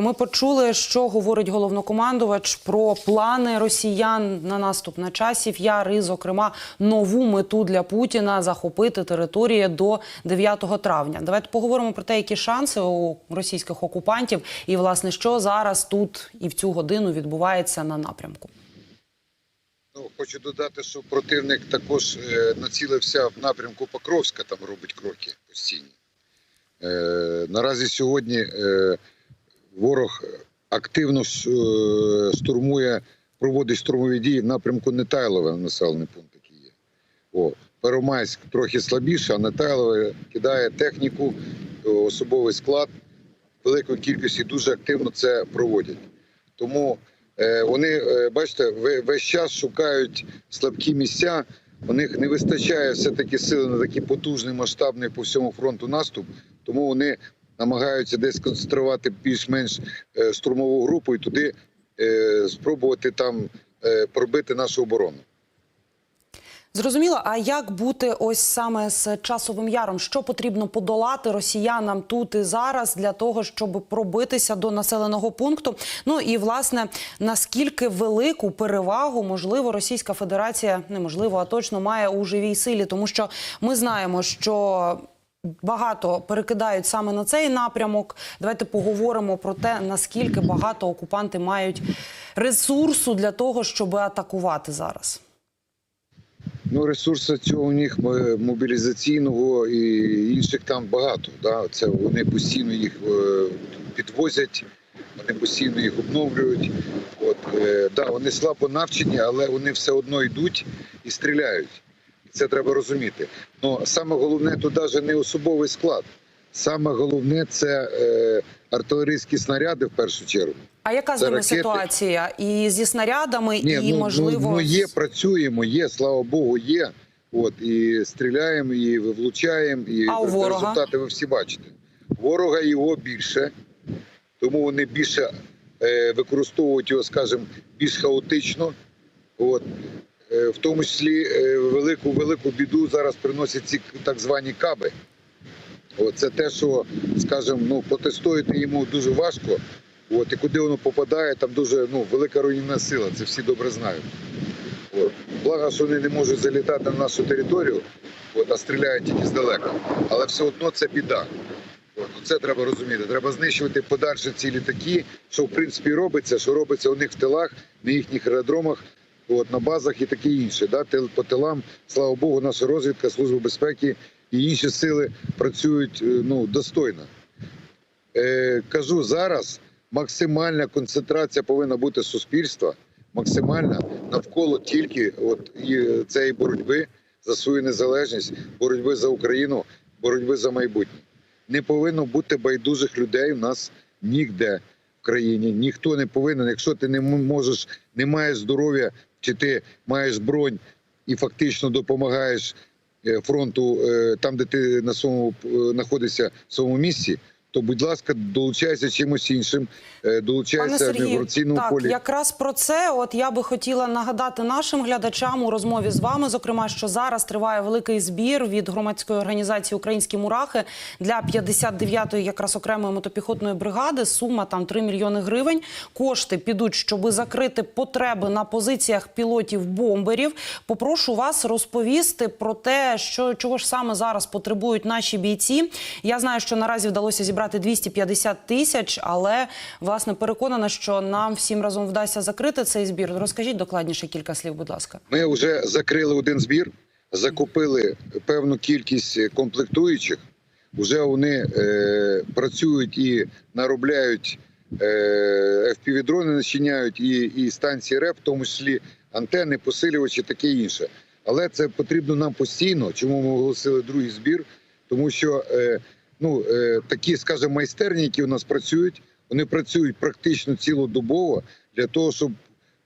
Ми почули, що говорить головнокомандувач про плани росіян на наступ на часів яр і, зокрема, нову мету для Путіна захопити території до 9 травня. Давайте поговоримо про те, які шанси у російських окупантів, і власне що зараз тут і в цю годину відбувається на напрямку. Ну, хочу додати, що противник також е, націлився в напрямку Покровська, там робить кроки постійні. Е, наразі сьогодні е, ворог активно е, штурмує, проводить штурмові дії в напрямку Нетайлове, населений пункт який є. О, Первомайськ трохи слабіше, а Нетайлове кидає техніку, е, особовий склад великої кількості дуже активно це проводять. Тому е, вони, бачите, весь час шукають слабкі місця. У них не вистачає все-таки сили на такий потужний масштабний по всьому фронту наступ. Тому вони намагаються десь сконцентрувати більш-менш е, штурмову групу і туди е, спробувати там е, пробити нашу оборону. Зрозуміло, а як бути ось саме з часовим яром? Що потрібно подолати росіянам тут і зараз для того, щоб пробитися до населеного пункту? Ну і власне наскільки велику перевагу можливо Російська Федерація неможливо, а точно має у живій силі, тому що ми знаємо, що. Багато перекидають саме на цей напрямок. Давайте поговоримо про те, наскільки багато окупанти мають ресурсу для того, щоб атакувати зараз. Ну, ресурсу цього у них е, мобілізаційного і інших там багато. Да? Це вони постійно їх е, підвозять, вони постійно їх обновлюють. От, е, да, вони слабо навчені, але вони все одно йдуть і стріляють. Це треба розуміти. Ну, саме головне тут навіть не особовий склад. Саме головне це е, артилерійські снаряди в першу чергу. А яка з ними ракети. ситуація? І зі снарядами, Ні, і ну, можливо ну, ну є, працюємо, є, слава Богу, є. От і стріляємо, і влучаємо, і А ворога? результати ви всі бачите. Ворога його більше, тому вони більше е, використовують його, скажімо, більш хаотично. От. Е, в тому числі е, велику велику біду зараз приносять ці так звані каби. От, це те, що, скажімо, ну, протистояти йому дуже важко. От, і куди воно попадає, там дуже ну, велика руйнівна сила, це всі добре знають. От. Благо, що вони не можуть залітати на нашу територію, от, а стріляють тільки здалека. Але все одно це біда. От, ну, це треба розуміти. Треба знищувати подальше ці літаки, що в принципі робиться, що робиться у них в тилах, на їхніх аеродромах, от, на базах і таке інше. Да? По тилам, слава Богу, наша розвідка, служба безпеки і інші сили працюють е, ну, достойно. Е, кажу зараз, максимальна концентрація повинна бути суспільства, максимальна навколо тільки от і цієї боротьби за свою незалежність, боротьби за Україну, боротьби за майбутнє. Не повинно бути байдужих людей у нас ніде в країні. Ніхто не повинен. Якщо ти не можеш, не маєш здоров'я, чи ти маєш бронь і фактично допомагаєш е, фронту е, там, де ти на своєму е, знаходишся в своєму місці. То, будь ласка, долучайся чимось іншим, е, долучайся міграційному так, полі. якраз про це от я би хотіла нагадати нашим глядачам у розмові з вами, зокрема, що зараз триває великий збір від громадської організації Українські мурахи для 59-ї якраз окремої мотопіхотної бригади. Сума там 3 мільйони гривень. Кошти підуть, щоб закрити потреби на позиціях пілотів бомберів. Попрошу вас розповісти про те, що чого ж саме зараз потребують наші бійці. Я знаю, що наразі вдалося зібрати 250 тисяч, але власне переконана, що нам всім разом вдасться закрити цей збір. Розкажіть докладніше кілька слів, будь ласка. Ми вже закрили один збір, закупили певну кількість комплектуючих. Вже вони е, працюють і наробляють е, FPV-дрони, начиняють і, і станції РЕП, в тому числі антени, посилювачі, таке інше. Але це потрібно нам постійно. Чому ми оголосили другий збір? Тому що е, ну, е, такі, скажімо, майстерні, які у нас працюють, вони працюють практично цілодобово для того, щоб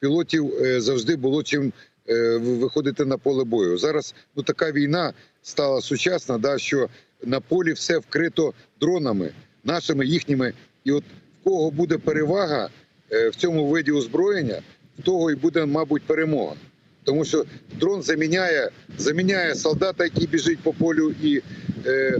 пілотів е, завжди було чим е, виходити на поле бою. Зараз ну така війна стала сучасна, да, що на полі все вкрито дронами, нашими, їхніми. І от в кого буде перевага в цьому виді озброєння, в того і буде, мабуть, перемога. Тому що дрон заміняє, заміняє солдата, який біжить по полю, і е,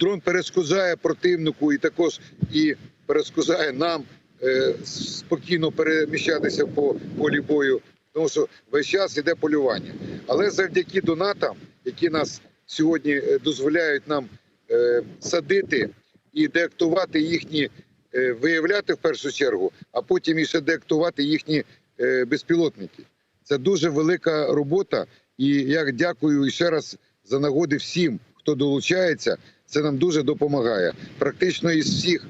дрон перешкоджає противнику і також і перешкоджає нам е, спокійно переміщатися по полі бою, тому що весь час іде полювання. Але завдяки донатам, які нас сьогодні е, дозволяють нам е, садити і деактувати їхні, е, виявляти в першу чергу, а потім і ще деактувати їхні е, безпілотники. Це дуже велика робота. І я дякую ще раз за нагоди всім, хто долучається. Це нам дуже допомагає. Практично із всіх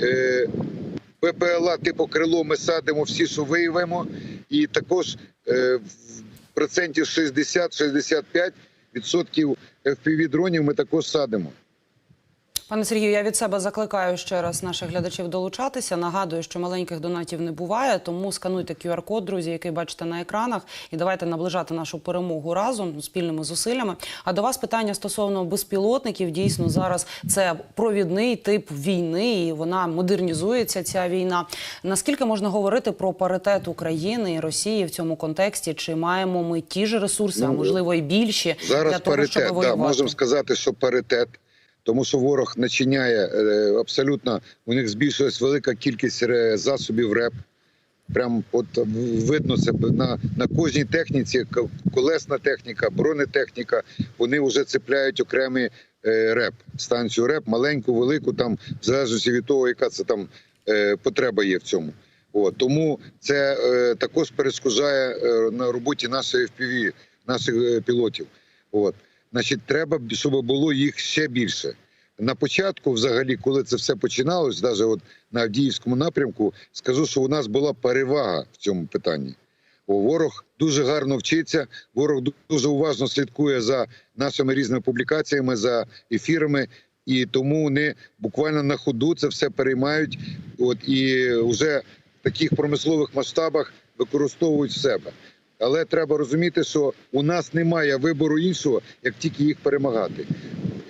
е, ППЛА типу крило ми садимо всі, що виявимо, і також е, в процентів 60-65 відсотків fpv дронів ми також садимо. Пане Сергію, я від себе закликаю ще раз наших глядачів долучатися. Нагадую, що маленьких донатів не буває, тому скануйте QR-код, друзі, який бачите на екранах, і давайте наближати нашу перемогу разом спільними зусиллями. А до вас питання стосовно безпілотників. Дійсно, зараз це провідний тип війни, і вона модернізується. Ця війна. Наскільки можна говорити про паритет України і Росії в цьому контексті? Чи маємо ми ті ж ресурси, а Ну, можливо і більші Зараз для того, паритет, щоб да, можемо сказати, що паритет, тому що ворог начиняє е, абсолютно. У них збільшилась велика кількість ре- засобів РЕП. Прям от видно це на, на кожній техніці, колесна техніка, бронетехніка. Вони вже цепляють окремий е, реп, станцію РЕП, маленьку, велику, там в залежності від того, яка це там е, потреба є в цьому. От, тому це е, також перешкоджає е, на роботі нашої FPV, наших е, пілотів. От. Значить, треба, щоб було їх ще більше. На початку, взагалі, коли це все починалось, навіть от на Авдіївському напрямку, скажу, що у нас була перевага в цьому питанні. Ворог дуже гарно вчиться, ворог дуже уважно слідкує за нашими різними публікаціями, за ефірами, і тому вони буквально на ходу це все переймають. От і вже в таких промислових масштабах використовують в себе. Але треба розуміти, що у нас немає вибору іншого, як тільки їх перемагати.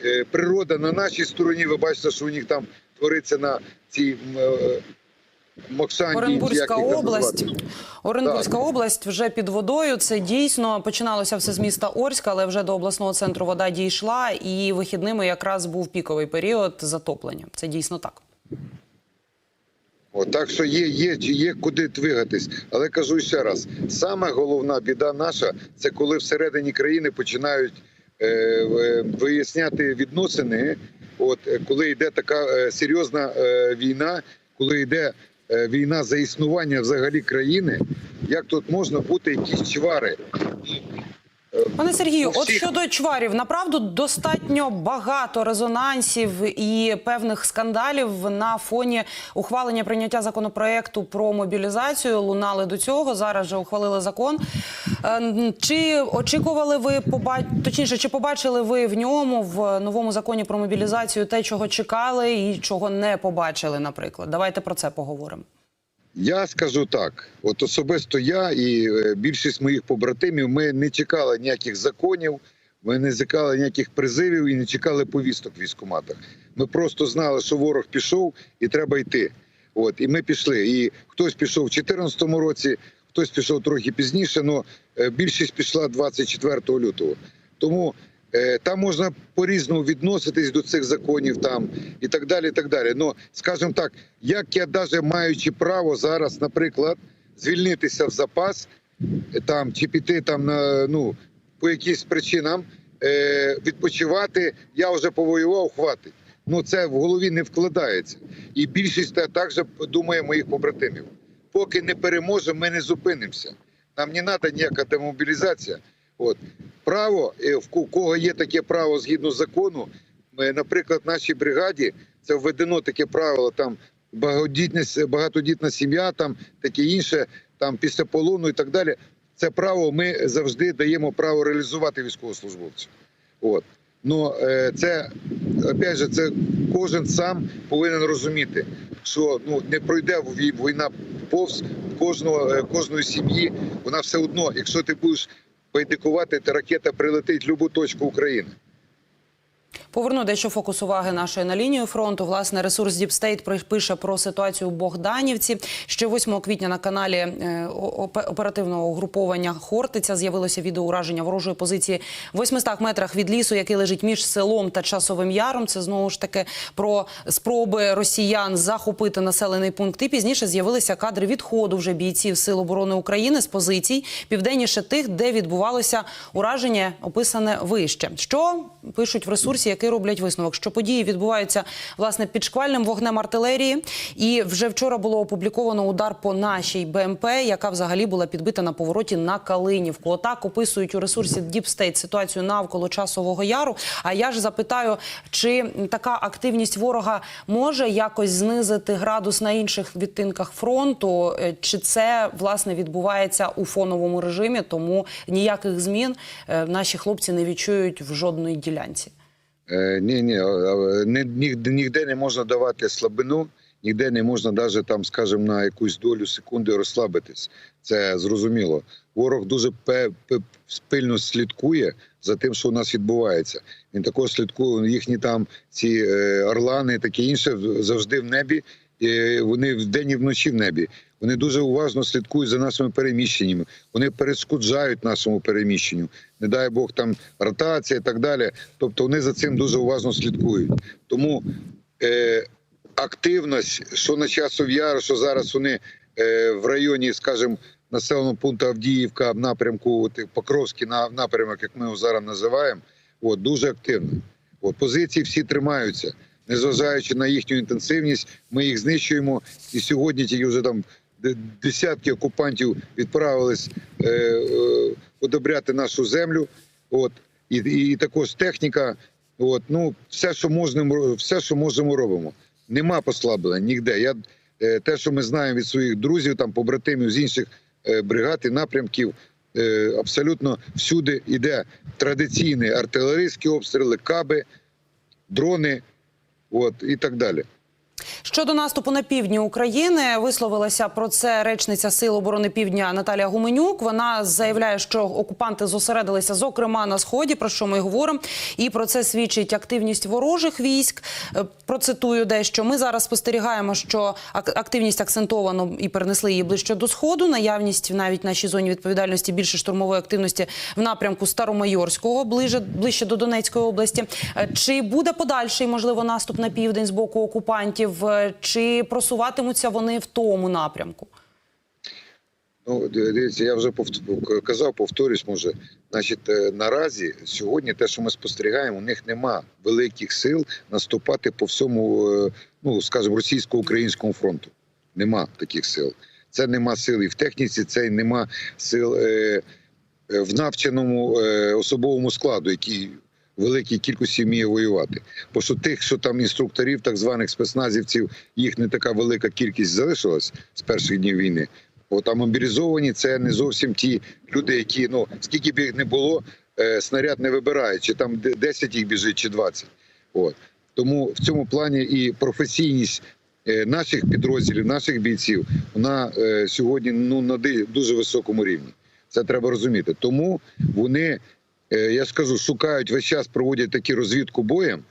Е, Природа на нашій стороні, ви бачите, що у них там твориться на цій е, Моксанді. Оренбурзька область. назвати. Оренбурзька область вже під водою. Це дійсно починалося все з міста Орська, але вже до обласного центру вода дійшла, і вихідними якраз був піковий період затоплення. Це дійсно так. От, так що є, є, є куди двигатись. Але кажу ще раз: саме головна біда наша це коли всередині країни починають е, е, виясняти відносини. От е, коли йде така е, серйозна е, війна, коли йде е, війна за існування взагалі країни, як тут можна бути якісь чвари? Пане Сергію, от щодо чварів, направду достатньо багато резонансів і певних скандалів на фоні ухвалення прийняття законопроекту про мобілізацію. Лунали до цього. Зараз вже ухвалили закон. Е, Чи очікували ви поба... точніше, чи побачили ви в ньому в новому законі про мобілізацію те, чого чекали, і чого не побачили? Наприклад, давайте про це поговоримо. Я скажу так: от особисто я і е, більшість моїх побратимів, ми не чекали ніяких законів, ми не чекали ніяких призивів і не чекали повісток в військкоматах. Ми просто знали, що ворог пішов і треба йти. От і ми пішли. І хтось пішов в 2014 році, хтось пішов трохи пізніше. але більшість пішла 24 лютого. Тому там можна по-різному відноситись до цих законів там і так далі. і так далі. Ну, скажімо так, як я навіть маючи право зараз, наприклад, звільнитися в запас е, там чи піти там на ну по якимсь причинам е, відпочивати, я вже повоював, хватить. Ну це в голові не вкладається. І більшість та- так же думає моїх побратимів. Поки не переможемо, ми не зупинимося. Нам не треба ніяка демобілізація. От право, е, в кого є таке право згідно закону, е, наприклад, в нашій бригаді це введено таке правило там багатодітна, сім'я, там таке інше, там після полону і так далі. Це право ми завжди даємо право реалізувати військовослужбовцю. От. Ну це опять же, це кожен сам повинен розуміти, що ну не пройде війна повз кожного кожної сім'ї. Вона все одно, якщо ти будеш байдикувати, та ракета прилетить в будь-яку точку України. Поверну дещо фокус уваги нашої на лінію фронту. Власне, ресурс State пише про ситуацію у Богданівці. Ще 8 квітня на каналі е, опе- оперативного угруповання Хортиця з'явилося відео ураження ворожої позиції в 800 метрах від лісу, який лежить між селом та часовим яром. Це знову ж таки про спроби росіян захопити населений пункт. І пізніше з'явилися кадри відходу вже бійців Сил оборони України з позицій південніше тих, де відбувалося ураження, описане вище. Що пишуть в ресурсі, який роблять висновок, що події відбуваються власне під шквальним вогнем артилерії. І вже вчора було опубліковано удар по нашій БМП, яка взагалі була підбита на повороті на Калинівку. Отак описують у ресурсі Deep State ситуацію навколо часового яру. А я ж запитаю, чи така активність ворога може якось знизити градус на інших відтинках фронту, Е, чи це власне відбувається у фоновому режимі, тому ніяких змін е, наші хлопці не відчують в жодної ділянці. Е, ні, ні, не, ніде, не можна давати слабину, ніде не можна навіть там, скажімо, на якусь долю секунди розслабитись. Це зрозуміло. Ворог дуже пильно слідкує за тим, що у нас відбувається. Він також слідкує їхні там ці е, орлани, таке інше завжди в небі. І вони вдень і вночі в небі. Вони дуже уважно слідкують за нашими переміщеннями. Вони перешкоджають нашому переміщенню. Не дай Бог там ротація і так далі. Тобто вони за цим дуже уважно слідкують. Тому е, активність, що на часов яру, що зараз вони е, в районі, скажімо, населеного пункту Авдіївка в напрямку от, Покровський на напрямок, як ми його зараз називаємо, от, дуже активно. От, позиції всі тримаються. Незважаючи на їхню інтенсивність, ми їх знищуємо. І сьогодні тільки вже там десятки окупантів відправились е, е, одобряти нашу землю. От і, і також техніка. От ну все, що можемо, все, що можемо, робимо. Нема послаблення ніде. Я е, те, що ми знаємо від своїх друзів, там побратимів з інших е, бригад і напрямків, е, абсолютно всюди йде традиційні артилерійські обстріли, каби, дрони, от і так далі. Щодо наступу на півдні України висловилася про це речниця Сил оборони Півдня Наталія Гуменюк. Вона заявляє, що окупанти зосередилися зокрема на сході, про що ми говоримо. І про це свідчить активність ворожих військ. Е, Процитую дещо. Ми зараз спостерігаємо, що ак- активність акцентовано і перенесли її ближче до сходу. Наявність навіть нашій зоні відповідальності більше штурмової активності в напрямку Старомайорського, ближче, ближче до Донецької області. Е, Чи буде подальший можливо наступ на південь з боку окупантів? Е, Чи просуватимуться вони в тому напрямку? Ну, дивіться, я вже казав, повторюсь, може. Значить, е, наразі сьогодні те, що ми спостерігаємо, у них нема великих сил наступати по всьому, е, ну скажімо, російсько-українському фронту. Нема таких сил. Це нема сил і в техніці, це нема сил е, е, в навченому е, особовому складу, який великій кількості вміє воювати. Бо що тих, що там інструкторів, так званих спецназівців, їх не така велика кількість залишилась з перших днів війни. От, а мобілізовані це не зовсім ті люди, які ну скільки б їх не було, е, снаряд не вибирає, чи там де- 10 їх біжить, чи 20. От тому в цьому плані і професійність е, наших підрозділів, наших бійців, вона е, сьогодні ну на дуже високому рівні. Це треба розуміти. Тому вони, я ж кажу, шукають весь час, проводять такі розвідку боєм.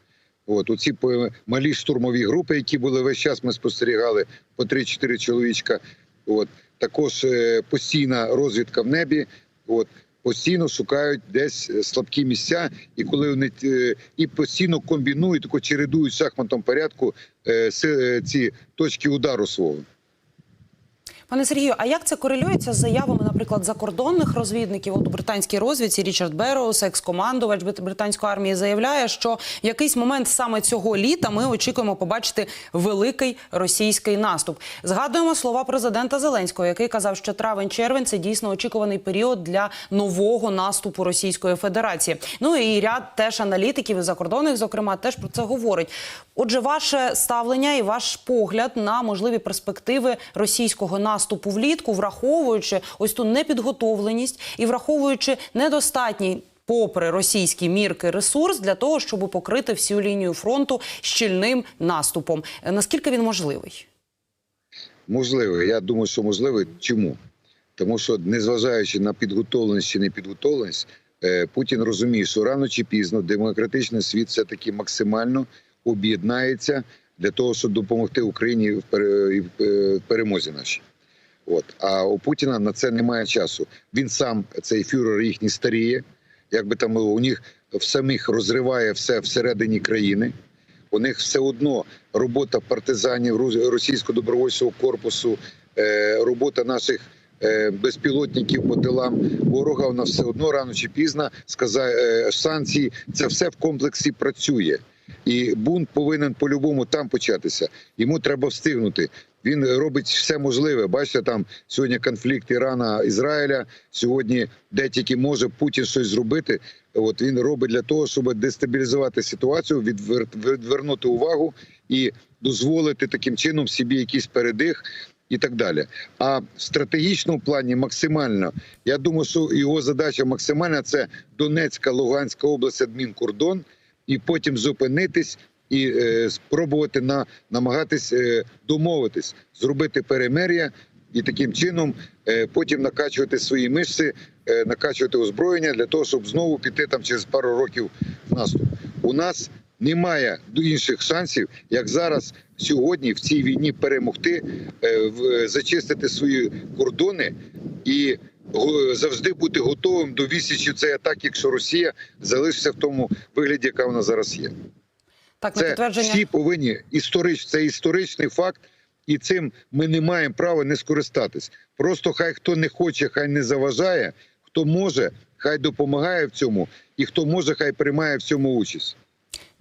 От оці по- малі штурмові групи, які були весь час, ми спостерігали по 3-4 чоловічка. От також е, постійна розвідка в небі. От постійно шукають десь е, слабкі місця, і коли вони е, і постійно комбінують, тако чередують в шахматному порядку е, е, ці точки удару свого. Пане Сергію, а як це корелюється з заявами, наприклад, закордонних розвідників? От у британській розвідці Річард Берроуз, екс-командувач британської армії, заявляє, що в якийсь момент саме цього літа ми очікуємо побачити великий російський наступ. Згадуємо слова президента Зеленського, який казав, що травень-червень це дійсно очікуваний період для нового наступу Російської Федерації. Ну і ряд теж аналітиків і закордонних, зокрема, теж про це говорить. Отже, ваше ставлення і ваш погляд на можливі перспективи російського наступу влітку, враховуючи ось ту непідготовленість і враховуючи недостатній. Попри російські мірки ресурс для того, щоб покрити всю лінію фронту щільним наступом, наскільки він можливий? Можливо, я думаю, що можливо. Чому? Тому що, незважаючи на підготовленість чи непідготовленість, е, Путін розуміє, що рано чи пізно демократичний світ все таки максимально об'єднається для того, щоб допомогти Україні в е, перемозі нашій. От а у Путіна на це немає часу. Він сам цей фюрер їхній старіє, якби там у них в самих розриває все всередині країни. У них все одно робота партизанів російського добровольчого корпусу, е, робота наших е, безпілотників по тилам ворога. Вона все одно рано чи пізно сказає е, санкції. Це все в комплексі працює. І бунт повинен по-любому там початися. Йому треба встигнути. Він робить все можливе. Бачите, там сьогодні конфлікт Ірана Ізраїля. Сьогодні, де тільки може Путін щось зробити. От він робить для того, щоб дестабілізувати ситуацію, відвер... відвернути увагу і дозволити таким чином собі якийсь передих і так далі. А в стратегічному плані максимально, я думаю, що його задача максимальна це Донецька, Луганська область, адмінкордон, і потім зупинитись і е, спробувати на намагатись е, домовитись, зробити перемир'я і таким чином е, потім накачувати свої мишці, накачувати озброєння для того, щоб знову піти там через пару років в наступ. У нас немає інших шансів, як зараз сьогодні в цій війні перемогти, в- зачистити свої кордони і завжди бути готовим до відсічі цієї атаки, якщо Росія залишиться в тому вигляді, яка вона зараз є. Так, Це підтвердження. всі повинні історич, це історичний факт, і цим ми не маємо права не скористатись. Просто хай хто не хоче, хай не заважає, хто може, хай допомагає в цьому, і хто може, хай приймає в цьому участь.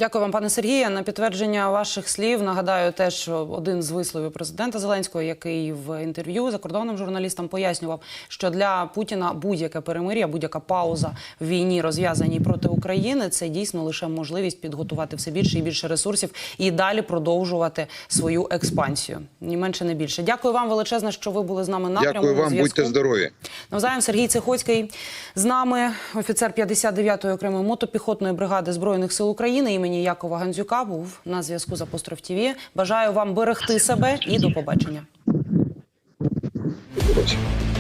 Дякую вам, пане Сергію. На підтвердження ваших слів нагадаю теж один з висловів президента Зеленського, який в інтерв'ю закордонним журналістам пояснював, що для Путіна будь-яке перемир'я, будь-яка пауза в війні, розв'язаній проти України, це дійсно лише можливість підготувати все більше і більше ресурсів і далі продовжувати свою експансію. Ні менше, не більше. Дякую вам величезне, що ви були з нами на Дякую вам, зв'язку. будьте здорові. Навзаєм Сергій Цихоцький з нами, офіцер 59-ї окремої мотопіхотної бригади збройних сил України імені Якова Гандзюка був на зв'язку з Апостроф ТІВІ. Бажаю вам берегти себе і до побачення. До побачення.